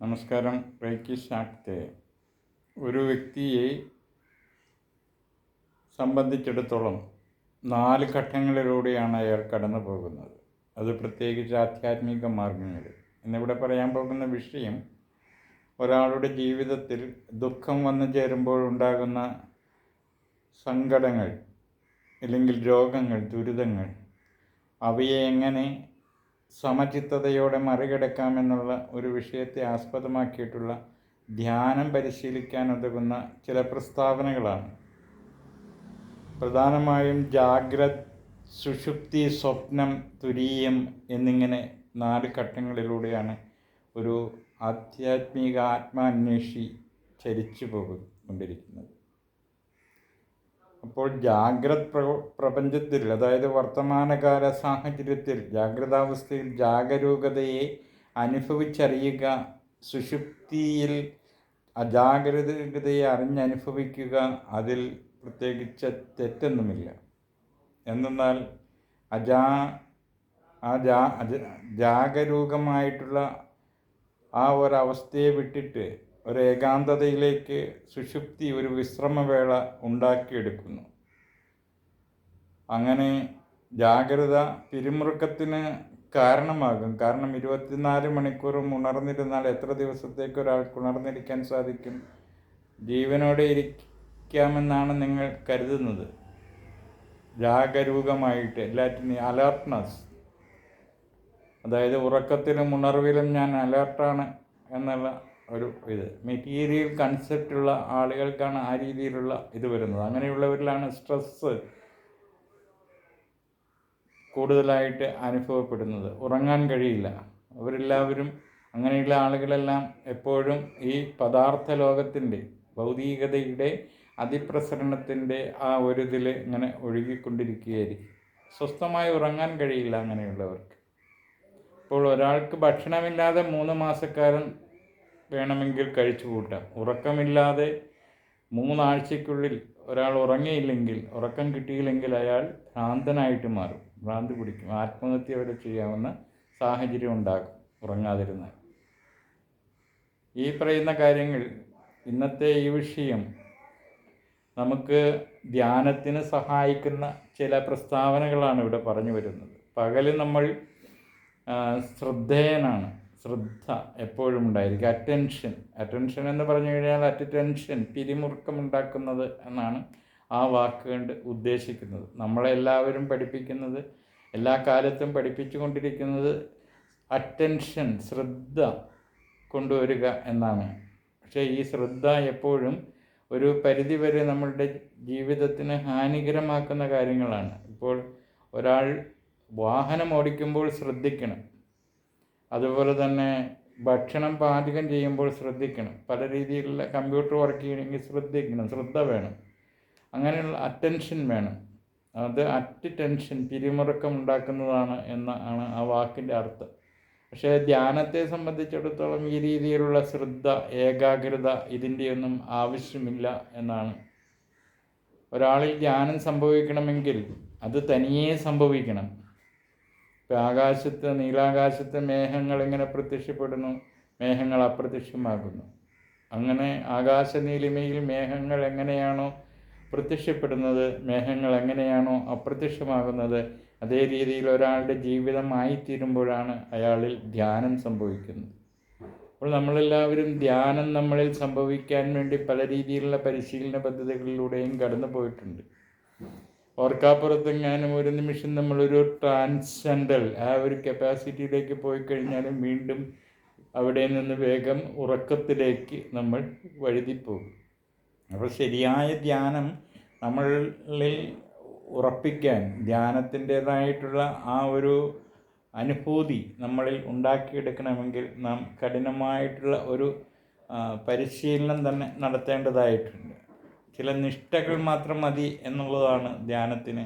നമസ്കാരം റേക്കി ശാക്തെ. ഒരു വ്യക്തിയെ സംബന്ധിച്ചിടത്തോളം നാല് ഘട്ടങ്ങളിലൂടെയാണ് അയാൾ കടന്നു പോകുന്നത്. അത് പ്രത്യേകിച്ച് ആധ്യാത്മിക മാർഗങ്ങളിൽ. ഇന്നിവിടെ പറയാൻ പോകുന്ന വിഷയം ഒരാളുടെ ജീവിതത്തിൽ ദുഃഖം വന്നു ചേരുമ്പോൾ ഉണ്ടാകുന്ന സങ്കടങ്ങൾ അല്ലെങ്കിൽ രോഗങ്ങൾ ദുരിതങ്ങൾ അവയെ എങ്ങനെ സമചിത്തതയോടെ മറികടക്കാമെന്നുള്ള ഒരു വിഷയത്തെ ആസ്പദമാക്കിയിട്ടുള്ള ധ്യാനം പരിശീലിക്കാൻ ഉതകുന്ന ചില പ്രസ്താവനകളാണ്. പ്രധാനമായും ജാഗ്രത് സുഷുപ്തി സ്വപ്നം തുരീയം എന്നിങ്ങനെ നാല് ഘട്ടങ്ങളിലൂടെയാണ് ഒരു ആധ്യാത്മിക ആത്മാന്വേഷി ചരിച്ചു കൊണ്ടിരിക്കുന്നത് അപ്പോൾ ജാഗ്രത് പ്ര പ്രപഞ്ചത്തിൽ അതായത് വർത്തമാനകാല സാഹചര്യത്തിൽ ജാഗ്രതാവസ്ഥയിൽ ജാഗരൂകതയെ അനുഭവിച്ചറിയുക സുഷുപ്തിയിൽ അജാഗ്രതയെ അറിഞ്ഞനുഭവിക്കുക അതിൽ പ്രത്യേകിച്ച് തെറ്റൊന്നുമില്ല. എന്നാൽ അജാ ആ ജാ ജാഗരൂകമായിട്ടുള്ള ആ ഒരവസ്ഥയെ വിട്ടിട്ട് ഒരു ഏകാന്തതയിലേക്ക് സുഷുപ്തി ഒരു വിശ്രമവേള ഉണ്ടാക്കിയെടുക്കുന്നു. അങ്ങനെ ജാഗ്രത പിരിമുറുക്കത്തിന് കാരണമാകും. കാരണം ഇരുപത്തിനാല് മണിക്കൂറും ഉണർന്നിരുന്നാൽ എത്ര ദിവസത്തേക്ക് ഒരാൾക്ക് ഉണർന്നിരിക്കാൻ സാധിക്കും? ജീവനോടെ ഇരിക്കാമെന്നാണ് നിങ്ങൾ കരുതുന്നത്. ജാഗരൂകമായിട്ട് എല്ലാറ്റിനും അലേർട്ട്നെസ്. അതായത് ഉറക്കത്തിലും ഉണർവിലും ഞാൻ അലേർട്ടാണ് എന്നുള്ള ഒരു ഇത്. മെറ്റീരിയൽ കൺസെപ്റ്റുള്ള ആളുകൾക്കാണ് ആ രീതിയിലുള്ള ഇത് വരുന്നത്. അങ്ങനെയുള്ളവരിലാണ് സ്ട്രെസ്സ് കൂടുതലായിട്ട് അനുഭവപ്പെടുന്നത്. ഉറങ്ങാൻ കഴിയില്ല. അവരെല്ലാവരും അങ്ങനെയുള്ള ആളുകളെല്ലാം എപ്പോഴും ഈ പദാർത്ഥ ലോകത്തിന്റെ ഭൗതികതയുടെ അതിപ്രസരണത്തിന്റെ ആ ഒരു ഇതിൽ ഇങ്ങനെ ഒഴുകിക്കൊണ്ടിരിക്കുകയായിരിക്കും. സ്വസ്ഥമായി ഉറങ്ങാൻ കഴിയില്ല അങ്ങനെയുള്ളവർക്ക്. ഇപ്പോൾ ഒരാൾക്ക് ഭക്ഷണമില്ലാതെ മൂന്ന് മാസക്കാലം വേണമെങ്കിൽ കഴിച്ചു കൂട്ടാം. ഉറക്കമില്ലാതെ മൂന്നാഴ്ചയ്ക്കുള്ളിൽ ഒരാൾ ഉറങ്ങിയില്ലെങ്കിൽ ഉറക്കം കിട്ടിയില്ലെങ്കിൽ അയാൾ ഭ്രാന്തനായിട്ട് മാറും. ഭ്രാന്ത് പിടിക്കും. ആത്മഹത്യ വരെ ചെയ്യാവുന്ന സാഹചര്യം ഉണ്ടാകും ഉറങ്ങാതിരുന്നാൽ. ഈ പറയുന്ന കാര്യങ്ങൾ ഇന്നത്തെ ഈ വിഷയം നമുക്ക് ധ്യാനത്തിന് സഹായിക്കുന്ന ചില പ്രസ്താവനകളാണ് ഇവിടെ പറഞ്ഞു വരുന്നത്. പകൽ നമ്മൾ ശ്രദ്ധേയനാണ്. ശ്രദ്ധ എപ്പോഴും ഉണ്ടായിരിക്കും. അറ്റൻഷൻ അറ്റൻഷൻ എന്ന് പറഞ്ഞു കഴിഞ്ഞാൽ അറ്റൻഷൻ പിരിമുറുക്കം ഉണ്ടാക്കുന്നത് എന്നാണ് ആ വാക്ക് കൊണ്ട് ഉദ്ദേശിക്കുന്നത്. നമ്മളെല്ലാവരും പഠിപ്പിക്കുന്നത് എല്ലാ കാലത്തും പഠിപ്പിച്ചു കൊണ്ടിരിക്കുന്നത് അറ്റൻഷൻ ശ്രദ്ധ കൊണ്ടുവരിക എന്നാണ്. പക്ഷേ ഈ ശ്രദ്ധ എപ്പോഴും ഒരു പരിധിവരെ നമ്മളുടെ ജീവിതത്തിന് ഹാനികരമാക്കുന്ന കാര്യങ്ങളാണ്. ഇപ്പോൾ ഒരാൾ വാഹനം ഓടിക്കുമ്പോൾ ശ്രദ്ധിക്കണം. അതുപോലെ തന്നെ ഭക്ഷണം പാചകം ചെയ്യുമ്പോൾ ശ്രദ്ധിക്കണം. പല രീതിയിലുള്ള കമ്പ്യൂട്ടർ വർക്ക് ചെയ്യണമെങ്കിൽ ശ്രദ്ധിക്കണം. ശ്രദ്ധ വേണം. അങ്ങനെയുള്ള അറ്റൻഷൻ വേണം. അത് അറ്റ് ടെൻഷൻ പിരിമുറക്കം ഉണ്ടാക്കുന്നതാണ് എന്ന ആണ് ആ വാക്കിന്റെ അർത്ഥം. പക്ഷേ ധ്യാനത്തെ സംബന്ധിച്ചിടത്തോളം ഈ രീതിയിലുള്ള ശ്രദ്ധ ഏകാഗ്രത ഇതിന്റെയൊന്നും ആവശ്യമില്ല എന്നാണ്. ഒരാളിൽ ധ്യാനം സംഭവിക്കണമെങ്കിൽ അത് തനിയെ സംഭവിക്കണം. ആകാശത്ത് നീലാകാശത്ത് മേഘങ്ങൾ ഇങ്ങനെ പ്രത്യക്ഷപ്പെടുന്നു. മേഘങ്ങൾ അപ്രത്യക്ഷമാകുന്നു. അങ്ങനെ ആകാശനീലിമയിൽ മേഘങ്ങൾ എങ്ങനെയാണോ പ്രത്യക്ഷപ്പെടുന്നത് മേഘങ്ങൾ എങ്ങനെയാണോ അപ്രത്യക്ഷമാകുന്നത് അതേ രീതിയിൽ ഒരാളുടെ ജീവിതമായിത്തീരുമ്പോഴാണ് അയാളിൽ ധ്യാനം സംഭവിക്കുന്നത്. അപ്പോൾ നമ്മളെല്ലാവരും ധ്യാനം നമ്മളിൽ സംഭവിക്കാൻ വേണ്ടി പല രീതിയിലുള്ള പരിശീലന പദ്ധതികളിലൂടെയും കടന്നു പോയിട്ടുണ്ട് ഓർക്കാപ്പുറത്തെങ്ങാനും ഒരു നിമിഷം നമ്മളൊരു ട്രാൻസെൻഡൽ ആ ഒരു കപ്പാസിറ്റിയിലേക്ക് പോയി കഴിഞ്ഞാലും വീണ്ടും അവിടെ നിന്ന് വേഗം ഉറക്കത്തിലേക്ക് നമ്മൾ വഴുതിപ്പോകും. അപ്പോൾ ശരിയായ ധ്യാനം നമ്മളിൽ ഉറപ്പിക്കാൻ ധ്യാനത്തിന്റേതായിട്ടുള്ള ആ ഒരു അനുഭൂതി നമ്മളിൽ ഉണ്ടാക്കിയെടുക്കണമെങ്കിൽ നാം കഠിനമായിട്ടുള്ള ഒരു പരിശീലനം തന്നെ നടത്തേണ്ടതായിട്ടുണ്ട്. ചില നിഷ്ഠകൾ മാത്രം മതി എന്നുള്ളതാണ് ധ്യാനത്തിന്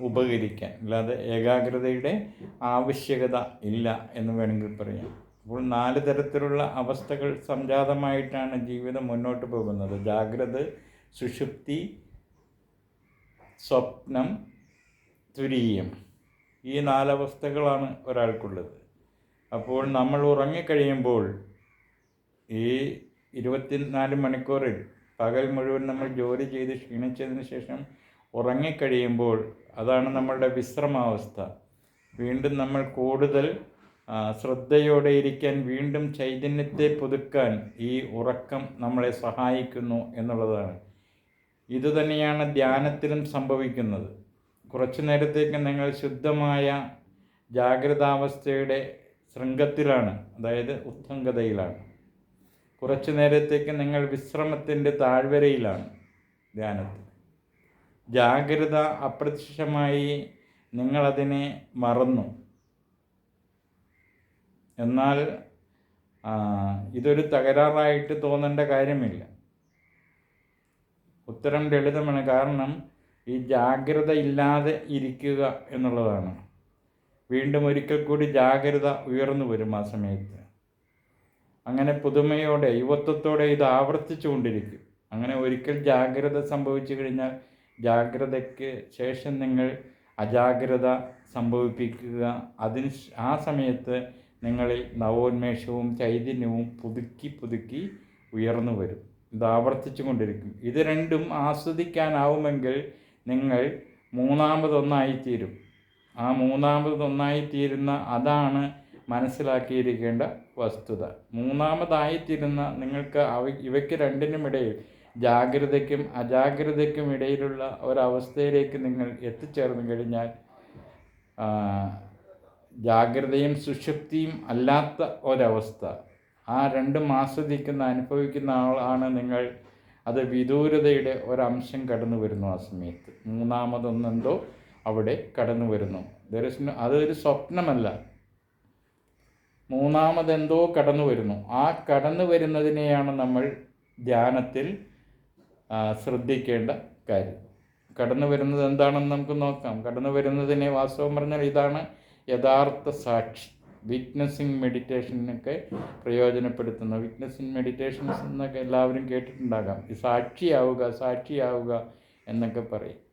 ഉപകരിക്കാൻ. അല്ലാതെ ഏകാഗ്രതയുടെ ആവശ്യകത ഇല്ല എന്ന് വേണമെങ്കിൽ പറയാം. അപ്പോൾ നാല് തരത്തിലുള്ള അവസ്ഥകൾ സംജാതമായിട്ടാണ് ജീവിതം മുന്നോട്ട് പോകുന്നത്. ജാഗ്രത സുഷുപ്തി സ്വപ്നം തുരീയം. ഈ നാലവസ്ഥകളാണ് ഒരാൾക്കുള്ളത്. അപ്പോൾ നമ്മൾ ഉറങ്ങിക്കഴിയുമ്പോൾ ഈ ഇരുപത്തിനാല് മണിക്കൂറിൽ പകൽ മുഴുവൻ നമ്മൾ ജോലി ചെയ്ത് ക്ഷീണിച്ചതിന് ശേഷം ഉറങ്ങിക്കഴിയുമ്പോൾ അതാണ് നമ്മളുടെ വിശ്രമാവസ്ഥ. വീണ്ടും നമ്മൾ കൂടുതൽ ശ്രദ്ധയോടെ ഇരിക്കാൻ വീണ്ടും ചൈതന്യത്തെ പുതുക്കാൻ ഈ ഉറക്കം നമ്മളെ സഹായിക്കുന്നു എന്നുള്ളതാണ്. ഇതുതന്നെയാണ് ധ്യാനത്തിലും സംഭവിക്കുന്നത്. കുറച്ചു നേരത്തേക്ക് നിങ്ങൾ ശുദ്ധമായ ജാഗ്രതാവസ്ഥയുടെ ശൃംഗത്തിലാണ് അതായത് ഉത്തങ്കതയിലാണ് കുറച്ചു നേരത്തേക്ക് നിങ്ങൾ വിശ്രമത്തിന്റെ താഴ്വരയിലാണ് ധ്യാനത്തിൽ. ജാഗ്രത അപ്രത്യക്ഷമായി നിങ്ങളതിനെ മറന്നു. എന്നാൽ ഇതൊരു തകരാറായിട്ട് തോന്നേണ്ട കാര്യമില്ല. ഉത്തരം ലളിതമാണ്. കാരണം ഈ ജാഗ്രത ഇല്ലാതെ ഇരിക്കുക എന്നുള്ളതാണ്. വീണ്ടും ഒരിക്കൽ കൂടി ജാഗ്രത ഉയർന്നു വരും ആ സമയത്ത്. അങ്ങനെ പുതുമയോടെ യുവത്വത്തോടെ ഇത് ആവർത്തിച്ചു കൊണ്ടിരിക്കും. അങ്ങനെ ഒരിക്കൽ ജാഗ്രത സംഭവിച്ചു കഴിഞ്ഞാൽ ജാഗ്രതയ്ക്ക് ശേഷം നിങ്ങൾ അജാഗ്രത സംഭവിപ്പിക്കുക. അതിന് ആ സമയത്ത് നിങ്ങളിൽ നവോന്മേഷവും ചൈതന്യവും പുതുക്കി പുതുക്കി ഉയർന്നു വരും. ഇത് ആവർത്തിച്ചു കൊണ്ടിരിക്കും. ഇത് രണ്ടും ആസ്വദിക്കാനാവുമെങ്കിൽ നിങ്ങൾ മൂന്നാമതൊന്നായിത്തീരും. ആ മൂന്നാമതൊന്നായിത്തീരുന്ന അതാണ് മനസ്സിലാക്കിയിരിക്കേണ്ട വസ്തുത. മൂന്നാമതായിത്തീരുന്ന നിങ്ങൾക്ക് അവ ഇവയ്ക്ക് രണ്ടിനുമിടയിൽ ജാഗ്രതയ്ക്കും അജാഗ്രതയ്ക്കും ഇടയിലുള്ള ഒരവസ്ഥയിലേക്ക് നിങ്ങൾ എത്തിച്ചേർന്ന് കഴിഞ്ഞാൽ ജാഗ്രതയും സുഷുപ്തിയും അല്ലാത്ത ഒരവസ്ഥ. ആ രണ്ടും ആസ്വദിക്കുന്ന അനുഭവിക്കുന്ന ആളാണ് നിങ്ങൾ. അത് വിദൂരതയുടെ ഒരംശം കടന്നു വരുന്നു ആ സമയത്ത്. മൂന്നാമതൊന്നെന്തോ അവിടെ കടന്നു വരുന്നു. No- അതൊരു സ്വപ്നമല്ല. മൂന്നാമതെന്തോ കടന്നു വരുന്നു. ആ കടന്നു വരുന്നതിനെയാണ് നമ്മൾ ധ്യാനത്തിൽ ശ്രദ്ധിക്കേണ്ട കാര്യം. കടന്നു വരുന്നത് എന്താണെന്ന് നമുക്ക് നോക്കാം. കടന്നു വരുന്നതിനെ വാസ്തവം പറഞ്ഞാൽ ഇതാണ് യഥാർത്ഥ സാക്ഷി. വിറ്റ്നസിങ് മെഡിറ്റേഷനൊക്കെ പ്രയോജനപ്പെടുത്തുന്ന വിറ്റ്നസിങ് മെഡിറ്റേഷൻസ് എന്നൊക്കെ എല്ലാവരും കേട്ടിട്ടുണ്ടാകാം. ഈ സാക്ഷിയാവുക സാക്ഷിയാവുക എന്നൊക്കെ പറയും.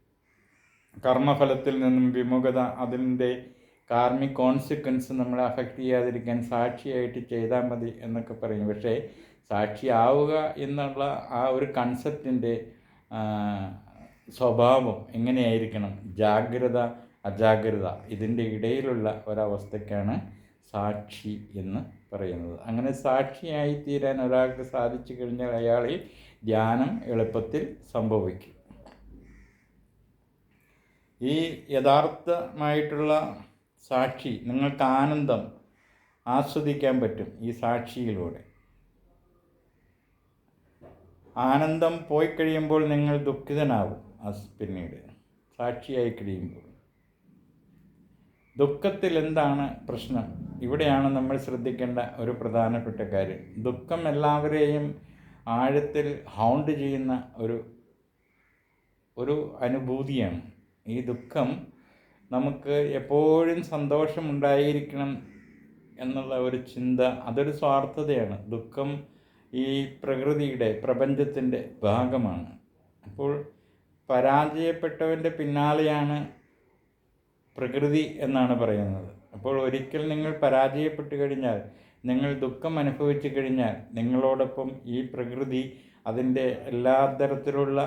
കർമ്മഫലത്തിൽ നിന്നും വിമുഖത അതിന്റെ കാർമിക് കോൺസിക്വൻസ് നമ്മളെ അഫക്റ്റ് ചെയ്യാതിരിക്കാൻ സാക്ഷിയായിട്ട് ചെയ്താൽ മതി എന്നൊക്കെ പറയും. പക്ഷേ സാക്ഷിയാവുക എന്നുള്ള ആ ഒരു കൺസെപ്റ്റിന്റെ സ്വഭാവം എങ്ങനെയായിരിക്കണം? ജാഗ്രത അജാഗ്രത ഇതിന്റെ ഇടയിലുള്ള ഒരവസ്ഥയ്ക്കാണ് സാക്ഷി എന്ന് പറയുന്നത്. അങ്ങനെ സാക്ഷിയായി തീരാൻ ഒരാൾക്ക് സാധിച്ചു കഴിഞ്ഞാൽ അയാളിൽ ധ്യാനം എളുപ്പത്തിൽ സംഭവിക്കും. ഈ യഥാർത്ഥമായിട്ടുള്ള സാക്ഷി നിങ്ങൾക്ക് ആനന്ദം ആസ്വദിക്കാൻ പറ്റും ഈ സാക്ഷിയിലൂടെ. ആനന്ദം പോയി കഴിയുമ്പോൾ നിങ്ങൾ ദുഃഖിതനാവും പിന്നീട് സാക്ഷിയായി കഴിയുമ്പോൾ. ദുഃഖത്തിൽ എന്താണ് പ്രശ്നം? ഇവിടെയാണ് നമ്മൾ ശ്രദ്ധിക്കേണ്ട ഒരു പ്രധാനപ്പെട്ട കാര്യം. ദുഃഖം എല്ലാവരെയും ആഴത്തിൽ ഹൗണ്ട് ചെയ്യുന്ന ഒരു ഒരു അനുഭൂതിയാണ്. ഈ ദുഃഖം നമുക്ക് എപ്പോഴും സന്തോഷമുണ്ടായിരിക്കണം എന്നുള്ള ഒരു ചിന്ത അതൊരു സ്വാർത്ഥതയാണ്. ദുഃഖം ഈ പ്രകൃതിയുടെ പ്രപഞ്ചത്തിന്റെ ഭാഗമാണ്. അപ്പോൾ പരാജയപ്പെട്ടവന്റെ പിന്നാലെയാണ് പ്രകൃതി എന്നാണ് പറയുന്നത്. അപ്പോൾ ഒരിക്കൽ നിങ്ങൾ പരാജയപ്പെട്ടു കഴിഞ്ഞാൽ നിങ്ങൾ ദുഃഖം അനുഭവിച്ചു കഴിഞ്ഞാൽ നിങ്ങളോടൊപ്പം ഈ പ്രകൃതി അതിന്റെ എല്ലാ തരത്തിലുള്ള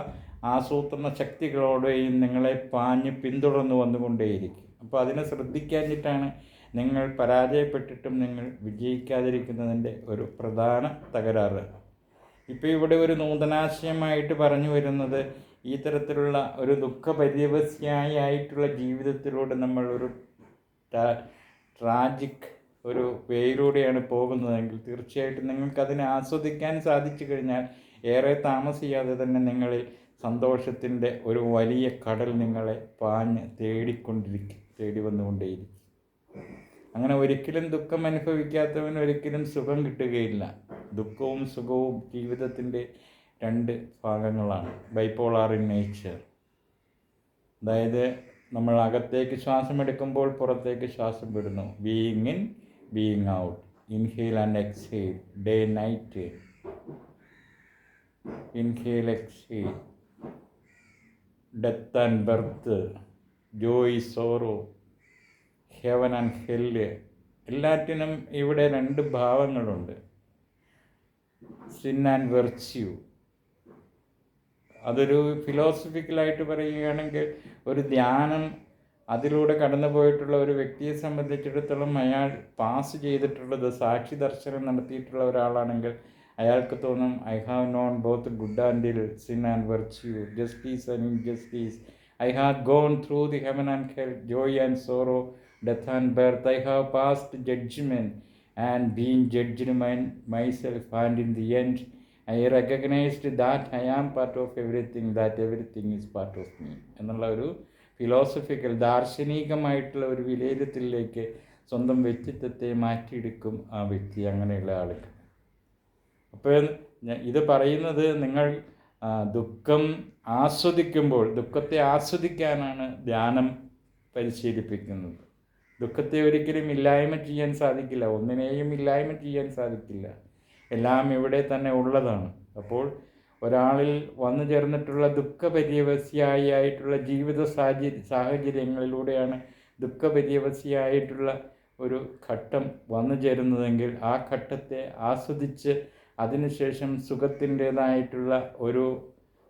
ആസൂത്രണ ശക്തികളോടെയും നിങ്ങളെ പാഞ്ഞ് പിന്തുടർന്നു വന്നുകൊണ്ടേയിരിക്കും. അപ്പോൾ അതിനെ ശ്രദ്ധിക്കാഞ്ഞിട്ടാണ് നിങ്ങൾ പരാജയപ്പെട്ടിട്ടും നിങ്ങൾ വിജയിക്കാതിരിക്കുന്നതിന്റെ ഒരു പ്രധാന തകരാറ്. ഇപ്പോൾ ഇവിടെ ഒരു നൂതനാശയമായിട്ട് പറഞ്ഞു വരുന്നത് ഈ തരത്തിലുള്ള ഒരു ദുഃഖപര്യവസ്യായിട്ടുള്ള ജീവിതത്തിലൂടെ നമ്മൾ ഒരു ട്രാജിക് ഒരു വേയിലൂടെയാണ് പോകുന്നതെങ്കിൽ തീർച്ചയായിട്ടും നിങ്ങൾക്കതിനെ ആസ്വദിക്കാൻ സാധിച്ചു കഴിഞ്ഞാൽ ഏറെ താമസിയാതെ തന്നെ നിങ്ങളിൽ സന്തോഷത്തിന്റെ ഒരു വലിയ കടൽ നിങ്ങളെ പാഞ്ഞ് തേടിക്കൊണ്ടിരിക്കും തേടി വന്നുകൊണ്ടേയിരിക്കും. അങ്ങനെ ഒരിക്കലും ദുഃഖം അനുഭവിക്കാത്തവൻ ഒരിക്കലും സുഖം കിട്ടുകയില്ല. ദുഃഖവും സുഖവും ജീവിതത്തിന്റെ രണ്ട് ഭാഗങ്ങളാണ്. Bipolar in nature. അതായത് നമ്മൾ അകത്തേക്ക് ശ്വാസം എടുക്കുമ്പോൾ പുറത്തേക്ക് ശ്വാസം വിടുന്നു. Being in being out inhale and exhale day night inhale exhale death and birth joy sorrow heaven and hell എല്ലാറ്റിനും ഇവിടെ രണ്ട് ഭാവങ്ങളുണ്ട്. സിൻ ആൻഡ് വെർച്യു അതൊരു ഫിലോസഫിക്കലായിട്ട് പറയുകയാണെങ്കിൽ ഒരു ധ്യാനം അതിലൂടെ കടന്നു പോയിട്ടുള്ള ഒരു വ്യക്തിയെ സംബന്ധിച്ചിടത്തോളം അയാൾ പാസ് ചെയ്തിട്ടുള്ളത് സാക്ഷി ദർശനം നടത്തിയിട്ടുള്ള ഒരാളാണെങ്കിൽ അയാൾക്ക് തോന്നും I have known both good and ill sin and virtue justice and injustice I have gone through the heaven and hell joy and sorrow death and birth I have passed judgement and been judged my myself and in the end I recognised that I am part of everything that everything is part of me എന്നുള്ള ഒരു philosophical ദാർശനികമായിട്ടുള്ള ഒരു വിലയിരുത്തലിലേക്ക് സ്വന്തം വ്യക്തിത്വത്തെ മാറ്റിയെടുക്കും ആ വ്യക്തി അങ്ങനെയുള്ള ആളുകൾ. അപ്പോൾ ഇത് പറയുന്നത് നിങ്ങൾ ദുഃഖം ആസ്വദിക്കുമ്പോൾ ദുഃഖത്തെ ആസ്വദിക്കാനാണ് ധ്യാനം പരിശീലിപ്പിക്കുന്നത്. ദുഃഖത്തെ ഒരിക്കലും ഇല്ലായ്മ ചെയ്യാൻ സാധിക്കില്ല ഒന്നിനെയും ഇല്ലായ്മ ചെയ്യാൻ സാധിക്കില്ല. എല്ലാം ഇവിടെ തന്നെ ഉള്ളതാണ്. അപ്പോൾ ഒരാളിൽ വന്നു ചേർന്നിട്ടുള്ള ദുഃഖപര്യവസിയായി ആയിട്ടുള്ള ജീവിത സാഹചര്യ സാഹചര്യങ്ങളിലൂടെയാണ് ദുഃഖപര്യവസിയായിട്ടുള്ള ഒരു ഘട്ടം വന്നു ചേരുന്നതെങ്കിൽ ആ ഘട്ടത്തെ ആസ്വദിച്ച് അതിനുശേഷം സുഖത്തിന്റേതായിട്ടുള്ള ഒരു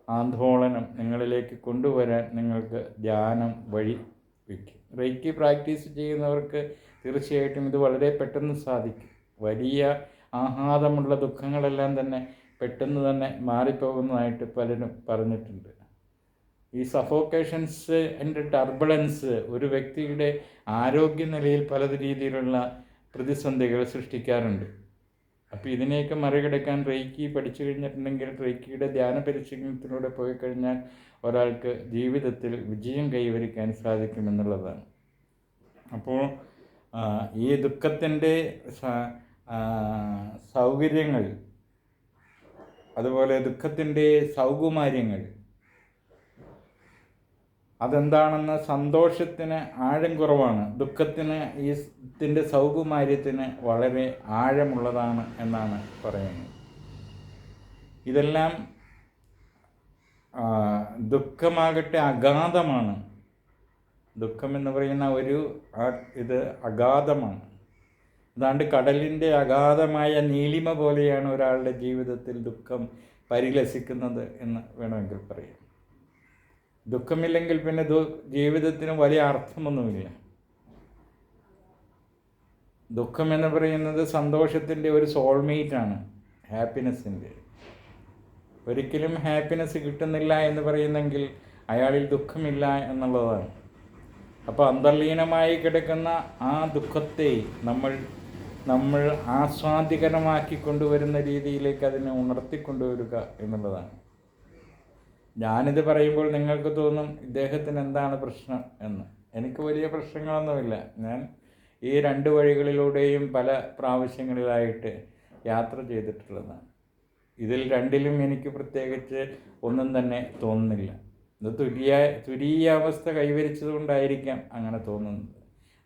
ആന്തോളനം നിങ്ങളിലേക്ക് കൊണ്ടുവരാൻ നിങ്ങൾക്ക് ധ്യാനം വഴി വയ്ക്കും. റേക്കി പ്രാക്ടീസ് ചെയ്യുന്നവർക്ക് തീർച്ചയായിട്ടും ഇത് വളരെ പെട്ടെന്ന് സാധിക്കും. വലിയ ആഹ്ലാദമുള്ള ദുഃഖങ്ങളെല്ലാം തന്നെ പെട്ടെന്ന് തന്നെ മാറിപ്പോകുന്നതായിട്ട് പലരും പറഞ്ഞിട്ടുണ്ട്. ഈ സഫോക്കേഷൻസ് ആൻഡ് ടർബുലൻസ് ഒരു വ്യക്തിയുടെ ആരോഗ്യനിലയിൽ പല രീതിയിലുള്ള പ്രതിസന്ധികൾ സൃഷ്ടിക്കാറുണ്ട്. അപ്പോൾ ഇതിനെയൊക്കെ മറികടക്കാൻ റേക്കി പഠിച്ചു കഴിഞ്ഞിട്ടുണ്ടെങ്കിൽ റേക്കിയുടെ ധ്യാന പരിശീലനത്തിലൂടെ പോയി കഴിഞ്ഞാൽ ഒരാൾക്ക് ജീവിതത്തിൽ വിജയം കൈവരിക്കാൻ സാധിക്കുമെന്നുള്ളതാണ്. അപ്പോൾ ഈ ദുഃഖത്തിന്റെ സൗകര്യങ്ങൾ അതുപോലെ ദുഃഖത്തിന്റെ സൗകുമാര്യങ്ങൾ അതെന്താണെന്ന് സന്തോഷത്തിന് ആഴം കുറവാണ്. ദുഃഖത്തിന് ഈ ഇതിന്റെ സൗകുമാര്യത്തിന് വളരെ ആഴമുള്ളതാണ് എന്നാണ് പറയുന്നത്. ഇതെല്ലാം ദുഃഖമാകട്ടെ അഗാധമാണ്. ദുഃഖം എന്ന് പറയുന്ന ഒരു ഇത് അഗാധമാണ്. അതാണ്ട് കടലിന്റെ അഗാധമായ നീലിമ പോലെയാണ് ഒരാളുടെ ജീവിതത്തിൽ ദുഃഖം പരിലസിക്കുന്നത് എന്ന് വേണമെങ്കിൽ പറയാം. ദുഃഖമില്ലെങ്കിൽ പിന്നെ ജീവിതത്തിന് വലിയ അർത്ഥമൊന്നുമില്ല. ദുഃഖം എന്ന് പറയുന്നത് സന്തോഷത്തിന്റെ ഒരു സോൾമേറ്റാണ് ഹാപ്പിനെസ്സിന്റെ ഒരിക്കലും ഹാപ്പിനെസ് കിട്ടുന്നില്ല എന്ന് പറയുന്നെങ്കിൽ അയാളിൽ ദുഃഖമില്ല എന്നുള്ളതാണ്. അപ്പോൾ അന്തർലീനമായി കിടക്കുന്ന ആ ദുഃഖത്തെ നമ്മൾ നമ്മൾ ആസ്വാദ്യകരമാക്കി കൊണ്ടുവരുന്ന രീതിയിലേക്ക് അതിനെ ഉണർത്തിക്കൊണ്ടുവരിക എന്നുള്ളതാണ്. ഞാനിത് പറയുമ്പോൾ നിങ്ങൾക്ക് തോന്നും ഇദ്ദേഹത്തിന് എന്താണ് പ്രശ്നം എന്ന്. എനിക്ക് വലിയ പ്രശ്നങ്ങളൊന്നുമില്ല. ഞാൻ ഈ രണ്ട് വഴികളിലൂടെയും പല പ്രാവശ്യങ്ങളിലായിട്ട് യാത്ര ചെയ്തിട്ടുള്ളതാണ്. ഇതിൽ രണ്ടിലും എനിക്ക് പ്രത്യേകിച്ച് ഒന്നും തന്നെ തോന്നുന്നില്ല. ഇത് തുല്യ തുരീയാവസ്ഥ കൈവരിച്ചതുകൊണ്ടായിരിക്കാം അങ്ങനെ തോന്നുന്നത്.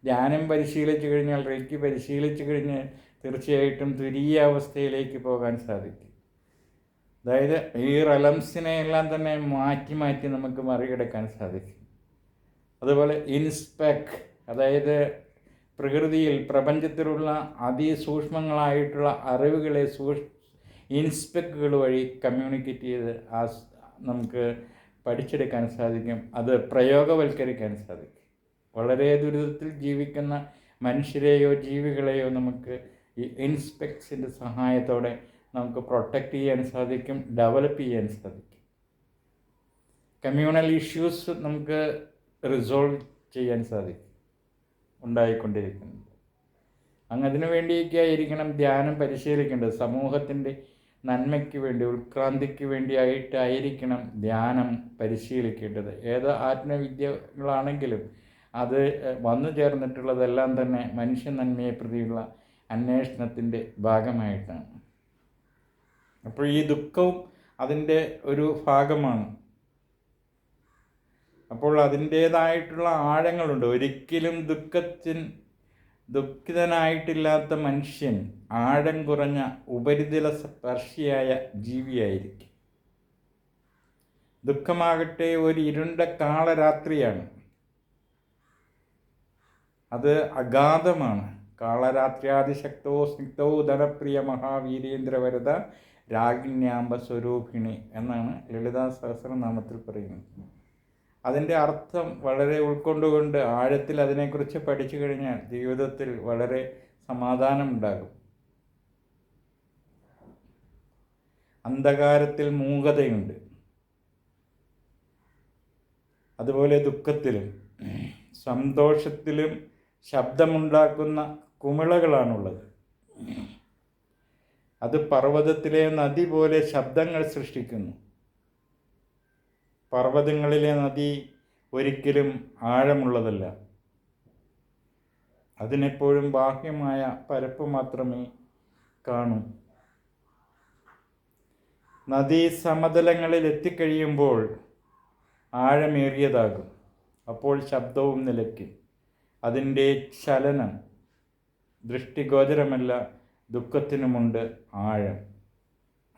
ധ്യാനം പരിശീലിച്ചു കഴിഞ്ഞാൽ റേക്കി പരിശീലിച്ചു കഴിഞ്ഞാൽ തീർച്ചയായിട്ടും തുരീയാവസ്ഥയിലേക്ക് പോകാൻ സാധിക്കും. അതായത് ഈ റെലംസിനെ എല്ലാം തന്നെ മാറ്റി മാറ്റി നമുക്ക് മറികടക്കാൻ സാധിക്കും. അതുപോലെ ഇൻസ്പെക് അതായത് പ്രകൃതിയിൽ പ്രപഞ്ചത്തിലുള്ള അതിസൂക്ഷ്മങ്ങളായിട്ടുള്ള അറിവുകളെ സൂക്ഷ് ഇൻസ്പെക്കുകൾ വഴി കമ്മ്യൂണിക്കേറ്റ് ചെയ്ത് ആ നമുക്ക് പഠിച്ചെടുക്കാൻ സാധിക്കും. അത് പ്രയോഗവൽക്കരിക്കാൻ സാധിക്കും. വളരെ ദുരിതത്തിൽ ജീവിക്കുന്ന മനുഷ്യരെയോ ജീവികളെയോ നമുക്ക് ഈ ഇൻസ്പെക്ട്സിന്റെ സഹായത്തോടെ നമുക്ക് പ്രൊട്ടക്റ്റ് ചെയ്യാൻ സാധിക്കും ഡെവലപ്പ് ചെയ്യാൻ സാധിക്കും. കമ്മ്യൂണൽ ഇഷ്യൂസ് നമുക്ക് റിസോൾവ് ചെയ്യാൻ സാധിക്കും. ഉണ്ടായിക്കൊണ്ടിരിക്കുന്നത്. അങ്ങ് അതിനു വേണ്ടിയൊക്കെ ആയിരിക്കണം ധ്യാനം പരിശീലിക്കേണ്ടത്. സമൂഹത്തിന്റെ നന്മയ്ക്ക് വേണ്ടി ഉത്ക്രാന്തിക്ക് വേണ്ടിയായിട്ടായിരിക്കണം ധ്യാനം പരിശീലിക്കേണ്ടത്. ഏത് ആത്മവിദ്യകളാണെങ്കിലും അത് വന്നു ചേർന്നിട്ടുള്ളതെല്ലാം തന്നെ മനുഷ്യ നന്മയെ പ്രതിയുള്ള അന്വേഷണത്തിന്റെ ഭാഗമായിട്ടാണ്. അപ്പോൾ ഈ ദുഃഖവും അതിന്റെ ഒരു ഭാഗമാണ്. അപ്പോൾ അതിന്റേതായിട്ടുള്ള ആഴങ്ങളുണ്ട്. ഒരിക്കലും ദുഃഖത്തിൻ ദുഃഖിതനായിട്ടില്ലാത്ത മനുഷ്യൻ ആഴം കുറഞ്ഞ ഉപരിതല സ്പർശിയായ ജീവിയായിരിക്കും. ദുഃഖമാകട്ടെ ഒരു ഇരുണ്ട കാളരാത്രിയാണ്. അത് അഗാധമാണ്. കാളരാത്രി കാളരാത്രിയാതിശക്തോ സ്നിഗ്ധോ ധനപ്രിയ മഹാവീരേന്ദ്രവരത രാഗിണ്യാമ്പ സ്വരൂപിണി എന്നാണ് ലളിതാ സഹസ്രനാമത്തിൽ പറയുന്നത്. അതിന്റെ അർത്ഥം വളരെ ഉൾക്കൊണ്ടുകൊണ്ട് ആഴത്തിൽ അതിനെക്കുറിച്ച് പഠിച്ചു കഴിഞ്ഞാൽ ജീവിതത്തിൽ വളരെ സമാധാനം ഉണ്ടാകും അന്ധകാരത്തിൽ മൂകതയുണ്ട്. അതുപോലെ ദുഃഖത്തിലും സന്തോഷത്തിലും ശബ്ദമുണ്ടാക്കുന്ന കുമിളകളാണുള്ളത്. അത് പർവതത്തിലെ നദി പോലെ ശബ്ദങ്ങൾ സൃഷ്ടിക്കുന്നു. പർവതങ്ങളിലെ നദി ഒരിക്കലും ആഴമുള്ളതല്ല. അതിനെപ്പോഴും ബാഹ്യമായ പരപ്പ് മാത്രമേ കാണൂ. നദി സമതലങ്ങളിൽ എത്തിക്കഴിയുമ്പോൾ ആഴമേറിയതാകും. അപ്പോൾ ശബ്ദവും നിലയ്ക്കും. അതിന്റെ ചലനം ദൃഷ്ടിഗോചരമല്ല ദുഃഖത്തിനുമുണ്ട് ആഴം.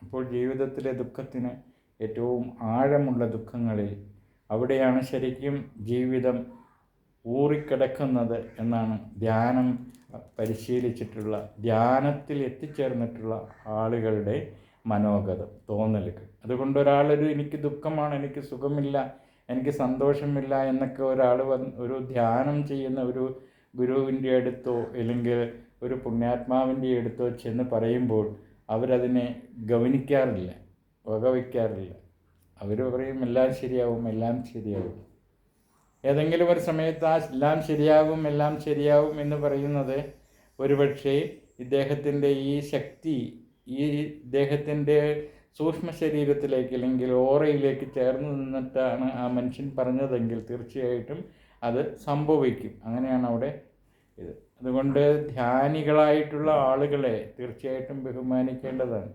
അപ്പോൾ ജീവിതത്തിലെ ദുഃഖത്തിന് ഏറ്റവും ആഴമുള്ള ദുഃഖങ്ങളിൽ അവിടെയാണ് ശരിക്കും ജീവിതം ഊറിക്കിടക്കുന്നത് എന്നാണ് ധ്യാനം പരിശീലിച്ചിട്ടുള്ള ധ്യാനത്തിൽ എത്തിച്ചേർന്നിട്ടുള്ള ആളുകളുടെ മനോഗതം തോന്നലുകൾ. അതുകൊണ്ട് ഒരാളൊരു എനിക്ക് ദുഃഖമാണ് എനിക്ക് സുഖമില്ല എനിക്ക് സന്തോഷമില്ല എന്നൊക്കെ ഒരാൾ വന്ന് ഒരു ധ്യാനം ചെയ്യുന്ന ഒരു ഗുരുവിന്റെ അടുത്തോ അല്ലെങ്കിൽ ഒരു പുണ്യാത്മാവിന്റെ അടുത്ത് ചെന്ന് പറയുമ്പോൾ അവരതിനെ ഗവനിക്കാറില്ല വകവയ്ക്കാറില്ല. അവർ പറയും എല്ലാം ശരിയാവും എല്ലാം ശരിയാവും. ഏതെങ്കിലും ഒരു സമയത്ത് ആ എല്ലാം ശരിയാകും എല്ലാം ശരിയാവും എന്ന് പറയുന്നത് ഒരുപക്ഷെ ഇദ്ദേഹത്തിന്റെ ഈ ശക്തി ഈ ഇദ്ദേഹത്തിന്റെ സൂക്ഷ്മ ശരീരത്തിലേക്ക് അല്ലെങ്കിൽ ഓറയിലേക്ക് ചേർന്ന് നിന്നിട്ടാണ് ആ മനുഷ്യൻ പറഞ്ഞതെങ്കിൽ തീർച്ചയായിട്ടും അത് സംഭവിക്കും. അങ്ങനെയാണ് അവിടെ ഇത്. അതുകൊണ്ട് ധ്യാനികളായിട്ടുള്ള ആളുകളെ തീർച്ചയായിട്ടും ബഹുമാനിക്കേണ്ടതാണ്.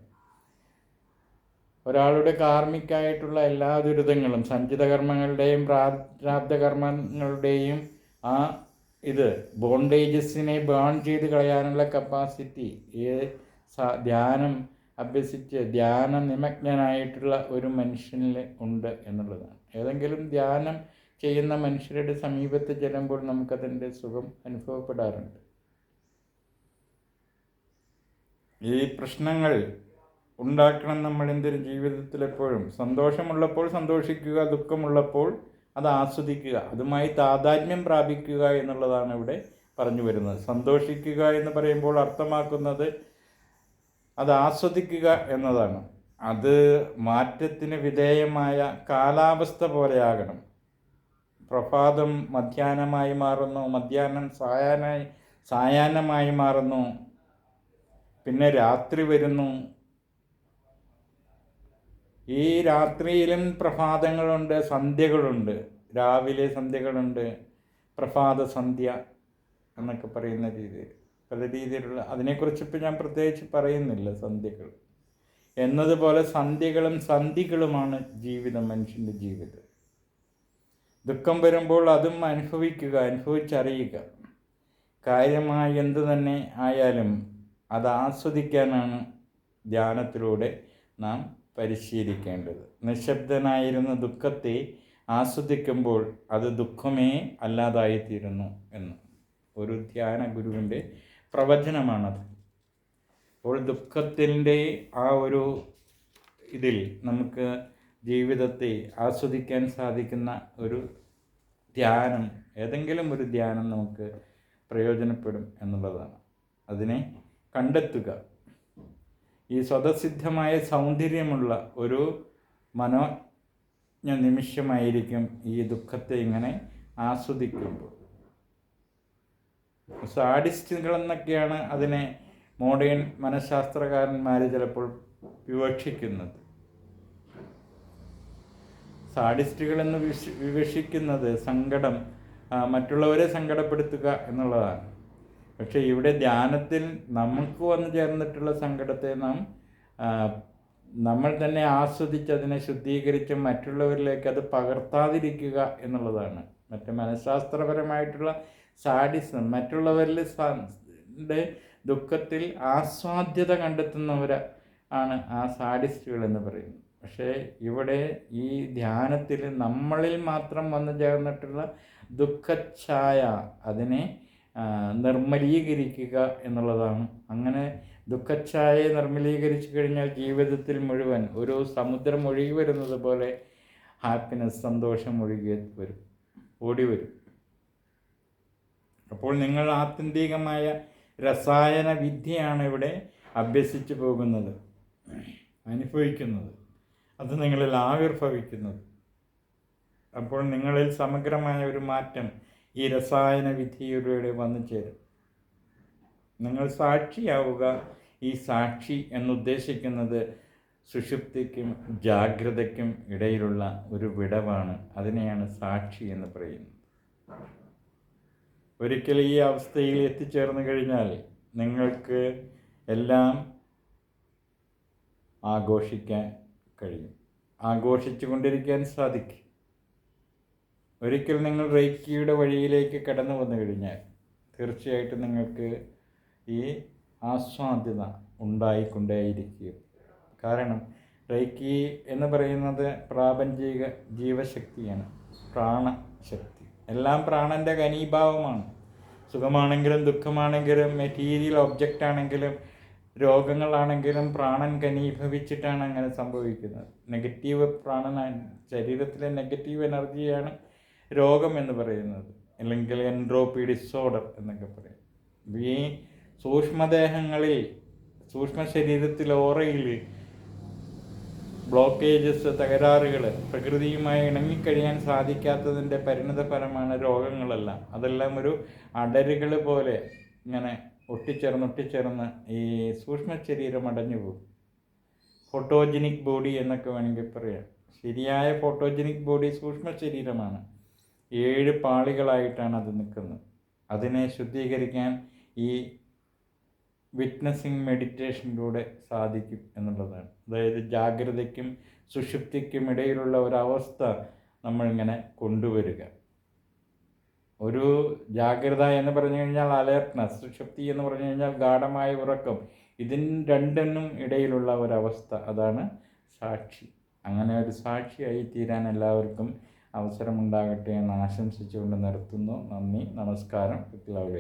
ഒരാളുടെ കാർമ്മിക്കായിട്ടുള്ള എല്ലാ ദുരിതങ്ങളും സഞ്ചിത കർമ്മങ്ങളുടെയും പ്രാരാബ്ധ കർമ്മങ്ങളുടെയും ആ ഇത് ബോണ്ടേജസിനെ ബേൺ ചെയ്ത് കളയാനുള്ള കപ്പാസിറ്റി ധ്യാനം അഭ്യസിച്ച് ധ്യാന നിമഗ്നനായിട്ടുള്ള ഒരു മനുഷ്യനിൽ ഉണ്ട് എന്നുള്ളതാണ്. ഏതെങ്കിലും ധ്യാനം ചെയ്യുന്ന മനുഷ്യരുടെ സമീപത്ത് ചെല്ലുമ്പോൾ നമുക്കതിന്റെ സുഖം അനുഭവപ്പെടാറുണ്ട്. ഈ പ്രശ്നങ്ങൾ ഉണ്ടാക്കണം നമ്മൾ എന്തൊരു ജീവിതത്തിൽ എപ്പോഴും സന്തോഷമുള്ളപ്പോൾ സന്തോഷിക്കുക ദുഃഖമുള്ളപ്പോൾ അത് ആസ്വദിക്കുക അതുമായി താതാത്മ്യം പ്രാപിക്കുക എന്നുള്ളതാണ് ഇവിടെ പറഞ്ഞു വരുന്നത്. സന്തോഷിക്കുക എന്ന് പറയുമ്പോൾ അർത്ഥമാക്കുന്നത് അത് ആസ്വദിക്കുക എന്നതാണ്. അത് മാറ്റത്തിന് വിധേയമായ കാലാവസ്ഥ പോലെയാകണം. പ്രഭാതം മധ്യാഹ്നമായി മാറുന്നു മധ്യാഹ്നം സായാഹ്നമായി സായാഹ്നമായി മാറുന്നു പിന്നെ രാത്രി വരുന്നു. ഈ രാത്രിയിലും പ്രഭാതങ്ങളുണ്ട് സന്ധ്യകളുണ്ട്. രാവിലെ സന്ധ്യകളുണ്ട് പ്രഭാത സന്ധ്യ എന്നൊക്കെ പറയുന്ന രീതിയിൽ പല രീതിയിലുള്ള അതിനെക്കുറിച്ച് ഇപ്പം ഞാൻ പ്രത്യേകിച്ച് പറയുന്നില്ല സന്ധ്യകൾ. എന്നതുപോലെ സന്ധ്യകളും സന്ധികളുമാണ് ജീവിതം മനുഷ്യന്റെ ജീവിതം. ദുഃഖം വരുമ്പോൾ അതും അനുഭവിക്കുക അനുഭവിച്ചറിയുക. കാര്യമായി എന്തു തന്നെ ആയാലും അത് ആസ്വദിക്കാനാണ് ധ്യാനത്തിലൂടെ നാം പരിശീലിക്കേണ്ടത്. നിശബ്ദനായിരുന്ന ദുഃഖത്തെ ആസ്വദിക്കുമ്പോൾ അത് ദുഃഖമേ അല്ലാതായിത്തീരുന്നു എന്ന്. ഒരു ധ്യാന ഗുരുവിന്റെ പ്രവചനമാണത്. അപ്പോൾ ദുഃഖത്തിന്റെ ആ ഒരു ഇതിൽ നമുക്ക് ജീവിതത്തെ ആസ്വദിക്കാൻ സാധിക്കുന്ന ഒരു ധ്യാനം ഏതെങ്കിലും ഒരു ധ്യാനം നമുക്ക് പ്രയോജനപ്പെടും എന്നുള്ളതാണ്. അതിനെ കണ്ടെത്തുക. ഈ സ്വതസിദ്ധമായ സൗന്ദര്യമുള്ള ഒരു മനോജ്ഞ നിമിഷമായിരിക്കും ഈ ദുഃഖത്തെ ഇങ്ങനെ ആസ്വദിക്കുമ്പോൾ. സാഡിസ്റ്റുകളെന്നൊക്കെയാണ് അതിനെ മോഡേൺ മനഃശാസ്ത്രകാരന്മാർ ചിലപ്പോൾ വിവക്ഷിക്കുന്നത്. സാഡിസ്റ്റുകൾ എന്ന് വിവക്ഷിക്കുന്നത് സങ്കടം മറ്റുള്ളവരെ സങ്കടപ്പെടുത്തുക എന്നുള്ളതാണ്. പക്ഷേ ഇവിടെ ധ്യാനത്തിൽ നമുക്ക് വന്നു ചേർന്നിട്ടുള്ള സങ്കടത്തെ നാം നമ്മൾ തന്നെ ആസ്വദിച്ച് അതിനെ ശുദ്ധീകരിച്ച് മറ്റുള്ളവരിലേക്ക് അത് പകർത്താതിരിക്കുക എന്നുള്ളതാണ്. മറ്റു മനഃശാസ്ത്രപരമായിട്ടുള്ള സാഡിസം മറ്റുള്ളവരിൽ ദുഃഖത്തിൽ ആസ്വാദ്യത കണ്ടെത്തുന്നവർ ആണ് ആ സാഡിസ്റ്റുകൾ എന്ന് പറയുന്നത്. പക്ഷേ ഇവിടെ ഈ ധ്യാനത്തിൽ നമ്മളിൽ മാത്രം വന്നു ചേർന്നിട്ടുള്ള ദുഃഖഛായ അതിനെ നിർമ്മലീകരിക്കുക എന്നുള്ളതാണ്. അങ്ങനെ ദുഃഖഛായയെ നിർമ്മലീകരിച്ചു കഴിഞ്ഞാൽ ജീവിതത്തിൽ മുഴുവൻ ഒരു സമുദ്രം ഒഴുകി വരുന്നത് പോലെ ഹാപ്പിനെസ് സന്തോഷം ഒഴുകി വരും ഓടി വരും. അപ്പോൾ നിങ്ങൾ ആത്യന്തികമായ രസായന വിദ്യയാണ് ഇവിടെ അഭ്യസിച്ചു പോകുന്നത് അനുഭവിക്കുന്നത്. അത് നിങ്ങളിൽ ആവിർഭവിക്കുന്നത് അപ്പോൾ നിങ്ങളിൽ സമഗ്രമായ ഒരു മാറ്റം ഈ രസായന വിധിയിലൂടെ വന്നു ചേരും. നിങ്ങൾ സാക്ഷിയാവുക. ഈ സാക്ഷി എന്നുദ്ദേശിക്കുന്നത് സുഷുപ്തിക്കും ജാഗ്രതയ്ക്കും ഇടയിലുള്ള ഒരു വിടവാണ്. അതിനെയാണ് സാക്ഷി എന്ന് പറയുന്നത്. ഒരിക്കൽ ഈ അവസ്ഥയിൽ എത്തിച്ചേർന്ന് കഴിഞ്ഞാൽ നിങ്ങൾക്ക് എല്ലാം ആഘോഷിക്കാൻ കഴിയും ആഘോഷിച്ചു കൊണ്ടിരിക്കാൻ സാധിക്കും. ഒരിക്കൽ നിങ്ങൾ റേക്കിയുടെ വഴിയിലേക്ക് കടന്നു വന്നു കഴിഞ്ഞാൽ തീർച്ചയായിട്ടും നിങ്ങൾക്ക് ഈ ആസ്വാദ്യത ഉണ്ടായിക്കൊണ്ടേയിരിക്കും. കാരണം റേക്കി എന്ന് പറയുന്നത് പ്രാപഞ്ചിക ജീവശക്തിയാണ്. പ്രാണശക്തി. എല്ലാം പ്രാണന്റെ കനീഭാവമാണ് സുഖമാണെങ്കിലും ദുഃഖമാണെങ്കിലും മെറ്റീരിയൽ ഒബ്ജക്റ്റ് ആണെങ്കിലും രോഗങ്ങളാണെങ്കിലും പ്രാണൻ ഘനീഭവിച്ചിട്ടാണ് അങ്ങനെ സംഭവിക്കുന്നത്. നെഗറ്റീവ് പ്രാണനാണ് ശരീരത്തിലെ നെഗറ്റീവ് എനർജിയാണ് രോഗം എന്ന് പറയുന്നത്. അല്ലെങ്കിൽ എൻട്രോപ്പി ഡിസോർഡർ എന്നൊക്കെ പറയും. ഈ സൂക്ഷ്മദേഹങ്ങളിൽ സൂക്ഷ്മ ശരീരത്തിൽ ഓറയിൽ ബ്ലോക്കേജസ് തകരാറുകൾ പ്രകൃതിയുമായി ഇണങ്ങിക്കഴിയാൻ സാധിക്കാത്തതിന്റെ പരിണിത ഫലമാണ് രോഗങ്ങളെല്ലാം. അതെല്ലാം ഒരു അടരുകൾ പോലെ ഇങ്ങനെ ഒട്ടിച്ചേർന്ന് ഒട്ടിച്ചേർന്ന് ഈ സൂക്ഷ്മ ശരീരം അടഞ്ഞു പോകും. ഫോട്ടോജനിക് ബോഡി എന്നൊക്കെ വേണമെങ്കിൽ പറയാം. ശരിയായ ഫോട്ടോജനിക് ബോഡി സൂക്ഷ്മ ശരീരമാണ് ഏഴ് പാളികളായിട്ടാണ് അത് നിൽക്കുന്നത്. അതിനെ ശുദ്ധീകരിക്കാൻ ഈ വിറ്റ്നസിങ് മെഡിറ്റേഷനിലൂടെ സാധിക്കും എന്നുള്ളതാണ്. അതായത് ജാഗ്രതയ്ക്കും സുഷുപ്തിക്കും ഇടയിലുള്ള ഒരവസ്ഥ നമ്മളിങ്ങനെ കൊണ്ടുവരിക. ഒരു ജാഗ്രത എന്ന് പറഞ്ഞു കഴിഞ്ഞാൽ അലേർട്ട്നെസ് സുഷുപ്തി എന്ന് പറഞ്ഞു കഴിഞ്ഞാൽ ഗാഠമായ ഉറക്കം. ഇതിന് രണ്ടിനും ഇടയിലുള്ള ഒരവസ്ഥ അതാണ് സാക്ഷി. അങ്ങനെ ഒരു സാക്ഷിയായി തീരാൻ എല്ലാവർക്കും അവസരമുണ്ടാകട്ടെ എന്ന് ആശംസിച്ചുകൊണ്ട് നിർത്തുന്നു. നന്ദി നമസ്കാരം. With love